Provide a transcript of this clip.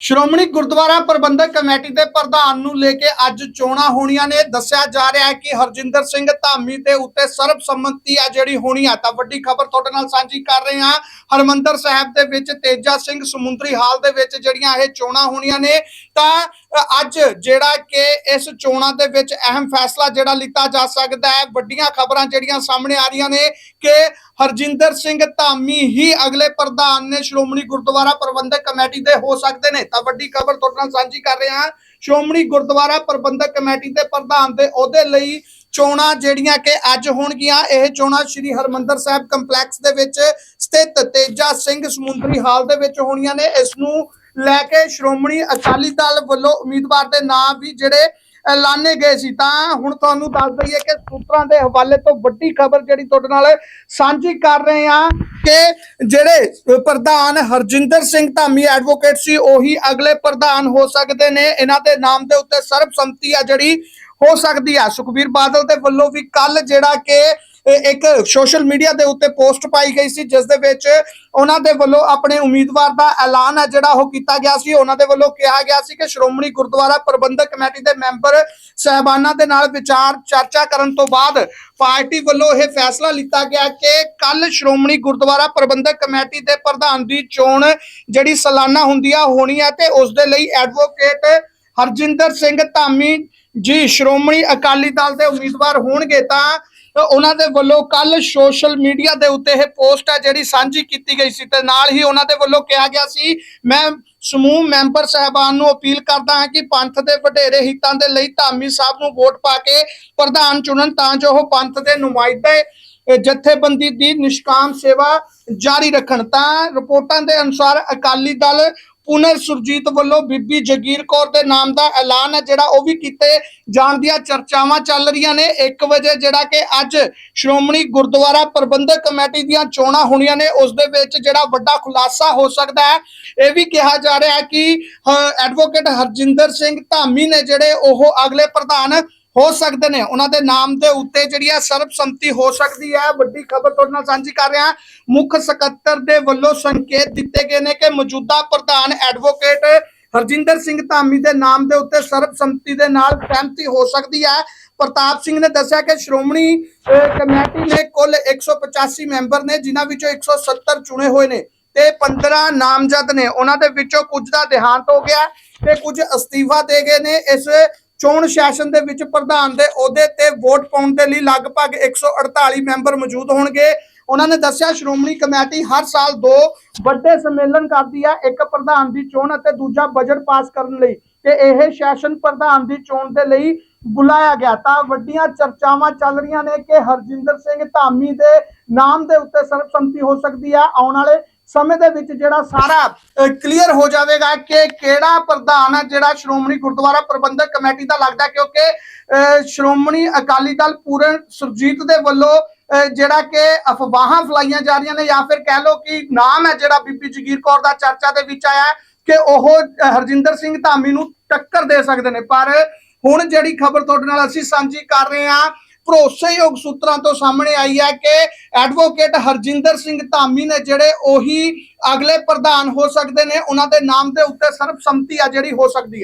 ਸ਼੍ਰੋਮਣੀ ਗੁਰਦੁਆਰਾ ਪ੍ਰਬੰਧਕ committee ਦੇ ਪ੍ਰਧਾਨ ਨੂੰ ਲੈ ਕੇ ਅੱਜ ਚੋਣਾਂ ਹੋਣੀਆਂ ਨੇ। ਦੱਸਿਆ ਜਾ ਰਿਹਾ ਹੈ ਕਿ ਹਰਜਿੰਦਰ ਸਿੰਘ ਧਾਮੀ ਦੇ ਉੱਤੇ ਸਰਬਸੰਮਤੀ ਆ ਜਿਹੜੀ ਹੋਣੀ ਆ। ਤਾਂ ਵੱਡੀ ਖਬਰ ਤੁਹਾਡੇ ਨਾਲ ਸਾਂਝੀ ਕਰ ਰਹੇ ਹਾਂ। ਹਰਮੰਦਰ ਸਾਹਿਬ ਦੇ ਵਿੱਚ ਤੇਜਾ ਸਿੰਘ ਸਮੁੰਦਰੀ ਹਾਲ ਦੇ ਵਿੱਚ ਜਿਹੜੀਆਂ ਇਹ ਚੋਣਾਂ ਹੋਣੀਆਂ ਨੇ, ਤਾਂ ਅੱਜ ਜਿਹੜਾ ਕਿ ਇਸ ਚੋਣਾਂ ਦੇ ਵਿੱਚ ਅਹਿਮ ਫੈਸਲਾ ਜਿਹੜਾ ਲਿੱਤਾ ਜਾ ਸਕਦਾ ਹੈ, ਵੱਡੀਆਂ ਖਬਰਾਂ ਜਿਹੜੀਆਂ ਸਾਹਮਣੇ ਆ ਰਹੀਆਂ ਨੇ ਕਿ ਹਰਜਿੰਦਰ ਸਿੰਘ ਧਾਮੀ ਹੀ ਅਗਲੇ ਪ੍ਰਧਾਨ ਨੇ ਸ਼੍ਰੋਮਣੀ ਗੁਰਦੁਆਰਾ ਪ੍ਰਬੰਧਕ ਕਮੇਟੀ ਦੇ ਹੋ ਸਕਦੇ ਨੇ। ਤਾਂ ਵੱਡੀ ਖਬਰ ਤੁਹਾਡੇ ਨਾਲ ਸਾਂਝੀ ਕਰ ਰਹੇ ਹਾਂ। ਸ਼੍ਰੋਮਣੀ ਗੁਰਦੁਆਰਾ ਪ੍ਰਬੰਧਕ ਕਮੇਟੀ ਦੇ ਪ੍ਰਧਾਨ ਦੇ ਅਹੁਦੇ ਲਈ ਚੋਣਾਂ ਜਿਹੜੀਆਂ ਕਿ ਅੱਜ ਹੋਣਗੀਆਂ, ਇਹ ਚੋਣਾਂ ਸ੍ਰੀ ਹਰਮੰਦਰ ਸਾਹਿਬ ਕੰਪਲੈਕਸ ਦੇ ਵਿੱਚ ਸਥਿਤ ਤੇਜਾ ਸਿੰਘ ਸਮੁੰਦਰੀ ਹਾਲ ਦੇ ਵਿੱਚ ਹੋਣੀਆਂ ਨੇ। ਇਸ ਨੂੰ ਲੈ ਕੇ ਸ਼੍ਰੋਮਣੀ ਅਕਾਲੀ ਦਲ ਵੱਲੋਂ ਉਮੀਦਵਾਰ ਦੇ ਨਾਂ ਵੀ ਜਿਹੜੇ ਐਲਾਨੇ ਗਏ ਸੀ। ਤਾਂ ਹੁਣ ਤੁਹਾਨੂੰ ਦੱਸ ਦਈਏ ਕਿ ਸੂਤਰਾਂ ਦੇ ਹਵਾਲੇ ਤੋਂ ਵੱਡੀ ਖਬਰ ਜਿਹੜੀ ਤੁਹਾਡੇ ਨਾਲ ਸਾਂਝੀ ਕਰ ਰਹੇ ਹਾਂ ਕਿ ਜਿਹੜੇ ਪ੍ਰਧਾਨ ਹਰਜਿੰਦਰ ਸਿੰਘ ਧਾਮੀ ਐਡਵੋਕੇਟ ਸੀ, ਉਹੀ ਅਗਲੇ ਪ੍ਰਧਾਨ ਹੋ ਸਕਦੇ ਨੇ। ਇਹਨਾਂ ਦੇ ਨਾਮ ਦੇ ਉੱਤੇ ਸਰਬਸੰਮਤੀ ਆ ਜਿਹੜੀ, ਹੋ ਸਕਦੀ ਆ। ਸੁਖਬੀਰ ਬਾਦਲ ਦੇ ਵੱਲੋਂ ਵੀ ਕੱਲ ਜਿਹੜਾ ਕਿ ਇੱਕ ਸੋਸ਼ਲ ਮੀਡੀਆ ਦੇ ਉੱਤੇ ਪੋਸਟ ਪਾਈ ਗਈ ਸੀ, ਜਿਸ ਦੇ ਵਿੱਚ ਉਹਨਾਂ ਦੇ ਵੱਲੋਂ ਆਪਣੇ ਉਮੀਦਵਾਰ ਦਾ ਐਲਾਨ ਹੈ, ਜਿਹੜਾ ਉਹ ਕੀਤਾ ਗਿਆ ਸੀ। ਉਹਨਾਂ ਦੇ ਵੱਲੋਂ ਕਿਹਾ ਗਿਆ ਸੀ ਕਿ ਸ਼੍ਰੋਮਣੀ ਗੁਰਦੁਆਰਾ ਪ੍ਰਬੰਧਕ ਕਮੇਟੀ ਦੇ ਮੈਂਬਰ ਸਹਿਬਾਨਾਂ ਦੇ ਨਾਲ ਵਿਚਾਰ ਚਰਚਾ ਕਰਨ ਤੋਂ ਬਾਅਦ ਪਾਰਟੀ ਵੱਲੋਂ ਇਹ ਫੈਸਲਾ ਲਿੱਤਾ ਗਿਆ ਕਿ ਕੱਲ ਸ਼੍ਰੋਮਣੀ ਗੁਰਦੁਆਰਾ ਪ੍ਰਬੰਧਕ ਕਮੇਟੀ ਦੇ ਪ੍ਰਧਾਨ ਦੀ ਚੋਣ ਜਿਹੜੀ ਸਾਲਾਨਾ ਹੁੰਦੀ ਆ, ਹੋਣੀ ਹੈ ਤੇ ਉਸ ਦੇ ਲਈ ਐਡਵੋਕੇਟ ਹਰਜਿੰਦਰ ਸਿੰਘ ਧਾਮੀ ਜੀ ਸ਼੍ਰੋਮਣੀ ਅਕਾਲੀ ਦਲ ਦੇ ਉਮੀਦਵਾਰ ਹੋਣਗੇ ਤਾਂ ਤਾਂ ਉਹਨਾਂ ਦੇ ਵੱਲੋਂ ਕੱਲ ਸੋਸ਼ਲ ਮੀਡੀਆ ਦੇ ਉੱਤੇ ਇਹ ਪੋਸਟ ਹੈ ਜਿਹੜੀ ਸਾਂਝੀ ਕੀਤੀ ਗਈ ਸੀ ਤੇ ਨਾਲ ਹੀ ਉਹਨਾਂ ਦੇ ਵੱਲੋਂ ਕਿਹਾ ਗਿਆ ਸੀ, ਮੈਂ ਸਮੂਹ ਮੈਂਬਰ ਸਹਿਬਾਨ ਨੂੰ ਅਪੀਲ ਕਰਦਾ ਹਾਂ ਕਿ ਪੰਥ ਦੇ ਵਡੇਰੇ ਹਿੱਤਾਂ ਦੇ ਲਈ ਧਾਮੀ ਸਾਹਿਬ ਨੂੰ ਵੋਟ ਪਾ ਕੇ ਪ੍ਰਧਾਨ ਚੁਣਨ ਤਾਂ ਜੋ ਉਹ ਪੰਥ ਦੇ ਨੁਮਾਇੰਦੇ ਜਥੇਬੰਦੀ ਦੀ ਨਿਸ਼ਕਾਮ ਸੇਵਾ ਜਾਰੀ ਰੱਖਣ। ਤਾਂ ਰਿਪੋਰਟਾਂ ਦੇ ਅਨੁਸਾਰ ਅਕਾਲੀ ਦਲ ਪੁਨਰ ਸੁਰਜੀਤ ਵੱਲੋਂ ਬੀਬੀ ਜਗੀਰ ਕੌਰ ਦੇ ਨਾਮ ਦਾ ਐਲਾਨ ਹੈ, ਜਿਹੜਾ ਉਹ ਵੀ ਕੀਤੇ ਜਾਣ ਦੀਆਂ ਚਰਚਾਵਾਂ ਚੱਲ ਰਹੀਆਂ ਨੇ। 1 ਵਜੇ ਜਿਹੜਾ ਕਿ ਅੱਜ ਸ਼੍ਰੋਮਣੀ ਗੁਰਦੁਆਰਾ ਪ੍ਰਬੰਧਕ ਕਮੇਟੀ ਦੀਆਂ ਚੋਣਾਂ ਹੋਣੀਆਂ ਨੇ, ਉਸ ਦੇ ਵਿੱਚ ਜਿਹੜਾ ਵੱਡਾ ਖੁਲਾਸਾ ਹੋ ਸਕਦਾ ਹੈ। ਇਹ ਵੀ ਕਿਹਾ ਜਾ ਰਿਹਾ ਹੈ ਕਿ ਐਡਵੋਕੇਟ ਹਰਜਿੰਦਰ ਸਿੰਘ ਧਾਮੀ ਨੇ ਜਿਹੜੇ ਉਹ ਅਗਲੇ ਪ੍ਰਧਾਨ ਹੋ ਸਕਦੇ ਨੇ। ਉਹਨਾਂ ਦੇ ਨਾਮ ਦੇ ਉੱਤੇ ਜਿਹੜੀ ਹੈ ਸਰਬਸੰਮਤੀ ਹੋ ਸਕਦੀ ਹੈ ਵੱਡੀ ਖਬਰ ਤੁਹਾਡੇ ਨਾਲ ਸਾਂਝੀ ਕਰ ਰਿਹਾ। ਮੁੱਖ ਸਕੱਤਰ ਦੇ ਵੱਲੋਂ ਸੰਕੇਤ ਦਿੱਤੇ ਗਏ ਨੇ ਕਿ ਮੌਜੂਦਾ ਪ੍ਰਧਾਨ ਐਡਵੋਕੇਟ ਹਰਜਿੰਦਰ ਸਿੰਘ ਧਾਮੀ ਦੇ ਨਾਮ ਦੇ ਉੱਤੇ ਸਰਬਸੰਮਤੀ ਦੇ ਨਾਲ ਸਹਿਮਤੀ ਹੋ ਸਕਦੀ ਹੈ ਪ੍ਰਤਾਪ ਸਿੰਘ ਨੇ ਦੱਸਿਆ ਕਿ ਸ਼੍ਰੋਮਣੀ ਅਹ, ਕਮੇਟੀ ਨੇ ਕੁੱਲ 185 ਮੈਂਬਰ ਨੇ ਜਿਨ੍ਹਾਂ ਵਿੱਚੋਂ 170 ਚੁਣੇ ਹੋਏ ਨੇ ਤੇ 15 ਨਾਮਜ਼ਦ ਨੇ। ਉਹਨਾਂ ਦੇ ਵਿੱਚੋਂ ਕੁਝ ਦਾ ਦੇਹਾਂਤ ਹੋ ਗਿਆ ਤੇ ਕੁਝ ਅਸਤੀਫਾ ਦੇ ਗਏ ਨੇ। ਇਸ ਚੋਣ ਸੈਸ਼ਨ ਦੇ ਵਿੱਚ ਪ੍ਰਧਾਨ ਦੇ ਅਹੁਦੇ ਤੇ ਵੋਟ ਪਾਉਣ ਦੇ ਲਈ ਲਗਭਗ 148 ਮੈਂਬਰ ਮੌਜੂਦ ਹੋਣਗੇ। ਉਹਨਾਂ ਨੇ ਦੱਸਿਆ, ਸ਼੍ਰੋਮਣੀ ਕਮੇਟੀ ਹਰ ਸਾਲ ਦੋ ਵੱਡੇ ਸੰਮੇਲਨ ਕਰਦੀ ਹੈ ਇੱਕ ਪ੍ਰਧਾਨ ਦੀ ਚੋਣ ਅਤੇ ਦੂਜਾ ਬਜਟ ਪਾਸ ਕਰਨ ਲਈ। ਤੇ ਇਹ ਸੈਸ਼ਨ ਪ੍ਰਧਾਨ ਦੀ ਚੋਣ ਦੇ ਲਈ ਬੁਲਾਇਆ ਗਿਆ। ਤਾਂ ਵੱਡੀਆਂ ਚਰਚਾਵਾਂ ਚੱਲ ਰਹੀਆਂ ਨੇ ਕਿ ਹਰਜਿੰਦਰ ਸਿੰਘ ਧਾਮੀ ਦੇ ਨਾਮ ਦੇ ਉੱਤੇ ਸਰਬਸੰਮਤੀ ਹੋ ਸਕਦੀ ਹੈ ਆਉਣ ਵਾਲੇ ਸਮੇਂ ਦੇ ਵਿੱਚ ਜਿਹੜਾ ਸਾਰਾ ਕਲੀਅਰ ਹੋ ਜਾਵੇਗਾ ਕਿ ਕਿਹੜਾ ਪ੍ਰਧਾਨ ਹੈ ਜਿਹੜਾ ਸ਼੍ਰੋਮਣੀ ਗੁਰਦੁਆਰਾ ਪ੍ਰਬੰਧਕ ਕਮੇਟੀ ਦਾ ਲੱਗਦਾ ਕਿਉਂਕਿ ਸ਼੍ਰੋਮਣੀ ਅਕਾਲੀ ਦਲ ਪੂਰਨ ਸੁਰਜੀਤ ਦੇ ਵੱਲੋਂ ਜਿਹੜਾ ਕਿ ਅਫਵਾਹਾਂ ਫਲਾਈਆਂ ਜਾ ਰਹੀਆਂ ਨੇ ਜਾਂ ਫਿਰ ਕਹਿ ਲਓ ਕਿ ਨਾਮ ਹੈ ਜਿਹੜਾ ਬੀਬੀ ਜਗੀਰ ਕੌਰ ਦਾ ਚਰਚਾ ਦੇ ਵਿੱਚ ਆਇਆ ਕਿ ਉਹ ਹਰਜਿੰਦਰ ਸਿੰਘ ਧਾਮੀ ਨੂੰ ਟੱਕਰ ਦੇ ਸਕਦੇ ਨੇ। ਪਰ ਹੁਣ ਜਿਹੜੀ ਖਬਰ ਤੁਹਾਡੇ ਨਾਲ ਅਸੀਂ ਸਾਂਝੀ ਕਰ ਰਹੇ ਹਾਂ ਭਰੋਸੇਯੋਗ ਸੂਤਰਾਂ ਤੋਂ ਸਾਹਮਣੇ ਆਈ ਹੈ ਕਿ ਐਡਵੋਕੇਟ ਹਰਜਿੰਦਰ ਸਿੰਘ ਧਾਮੀ ਨੇ ਜਿਹੜੇ ਉਹੀ ਅਗਲੇ ਪ੍ਰਧਾਨ ਹੋ ਸਕਦੇ ਨੇ, ਉਹਨਾਂ ਦੇ ਨਾਮ ਦੇ ਉੱਤੇ ਸਰਬਸੰਮਤੀ ਆ ਜਿਹੜੀ ਹੋ ਸਕਦੀ ਹੈ